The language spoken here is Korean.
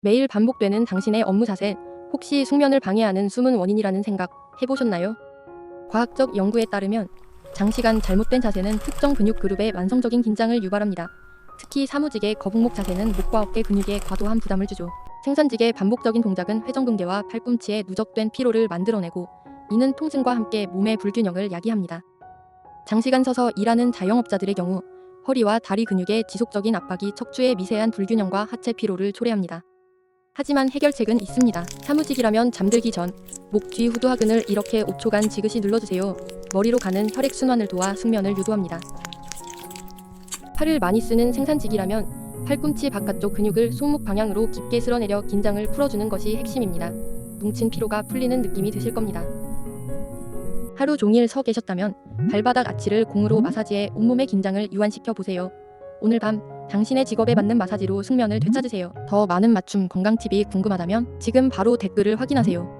매일 반복되는 당신의 업무 자세, 혹시 숙면을 방해하는 숨은 원인이라는 생각 해보셨나요? 과학적 연구에 따르면 장시간 잘못된 자세는 특정 근육 그룹의 만성적인 긴장을 유발합니다. 특히 사무직의 거북목 자세는 목과 어깨 근육에 과도한 부담을 주죠. 생산직의 반복적인 동작은 회전근개와 팔꿈치에 누적된 피로를 만들어내고 이는 통증과 함께 몸의 불균형을 야기합니다. 장시간 서서 일하는 자영업자들의 경우 허리와 다리 근육의 지속적인 압박이 척추의 미세한 불균형과 하체 피로를 초래합니다. 하지만 해결책은 있습니다. 사무직이라면 잠들기 전 목 뒤 후두하근을 이렇게 5초간 지그시 눌러주세요. 머리로 가는 혈액 순환을 도와 숙면을 유도합니다. 팔을 많이 쓰는 생산직이라면 팔꿈치 바깥쪽 근육을 손목 방향으로 깊게 쓸어내려 긴장을 풀어주는 것이 핵심입니다. 뭉친 피로가 풀리는 느낌이 드실 겁니다. 하루 종일 서 계셨다면 발바닥 아치를 공으로 마사지해 온몸의 긴장을 유한시켜 보세요. 오늘 밤 당신의 직업에 맞는 마사지로 숙면을 되찾으세요. 더 많은 맞춤 건강 팁이 궁금하다면 지금 바로 댓글을 확인하세요.